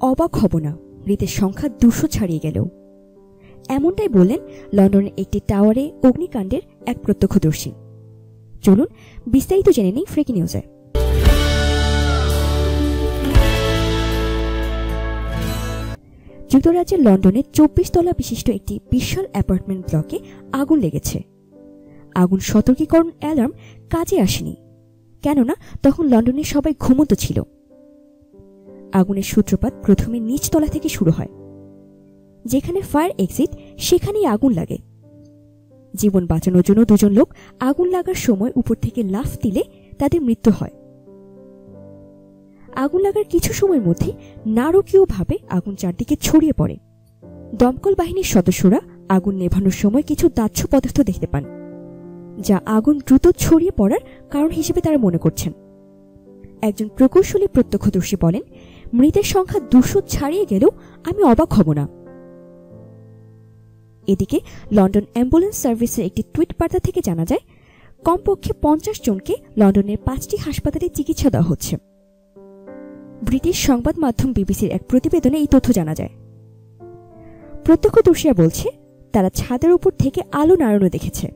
অবাক হব না, মৃতের সংখ্যা দুশো ছাড়িয়ে গেল এমনটাই বললেন লন্ডনের একটি টাওয়ারে অগ্নিকাণ্ডের এক প্রত্যক্ষদর্শী। চলুন বিস্তারিত জেনে নেই ফ্রেকি নিউজে। যুক্তরাজ্যের লন্ডনের চব্বিশ তলা বিশিষ্ট একটি বিশাল অ্যাপার্টমেন্ট ব্লকে আগুন লেগেছে। আগুন সতর্কীকরণ অ্যালার্ম কাজে আসেনি। কেননা তখন লন্ডনে সবাই ঘুমন্ত ছিল। আগুনের সূত্রপাত প্রথমে নিচতলা থেকে শুরু হয়। যেখানে ফায়ার এক্সিট, সেখানেই আগুন লাগে। জীবন বাঁচানোর জন্য দুজন লোক আগুন লাগার সময় উপর থেকে লাফ দিলে তাদের মৃত্যু হয়। আগুন লাগার কিছু সময়ের মধ্যে নারকীয়ভাবে আগুন চারদিকে ছড়িয়ে পড়ে। দমকল বাহিনীর সদস্যরা আগুন নেভানোর সময় কিছু দাহ্য পদার্থ দেখতে পান, যা আগুন দ্রুত ছড়িয়ে পড়ার কারণ হিসেবে তারা মনে করছেন। একজন প্রকৌশলী প্রত্যক্ষদর্শী বলেন মৃতের সংখ্যা দুশো ছাড়িয়ে গেলেও আমি অবাক হব না। এদিকে লন্ডন অ্যাম্বুলেন্স সার্ভিসের একটি টুইট বার্তা থেকে জানা যায়, কমপক্ষে পঞ্চাশ জনকে লন্ডনের পাঁচটি হাসপাতালে চিকিৎসা দেওয়া হচ্ছে। ব্রিটিশ সংবাদ মাধ্যম বিবিসির এক প্রতিবেদনে এই তথ্য জানা যায়। প্রত্যক্ষদর্শীরা বলছে, তারা ছাদের উপর থেকে আলো নাড়ানো দেখেছে।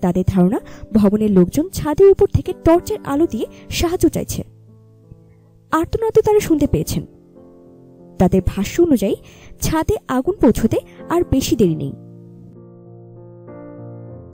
তাদের ধারণা, ভবনের লোকজন ছাদের উপর থেকে টর্চের আলো দিয়ে সাহায্য চাইছে। আর্তনাদ তারা শুনতে পেয়েছেন। তাদের ভাষ্য অনুযায়ী ছাদে আগুন পৌঁছতে আর বেশি দেরি নেই।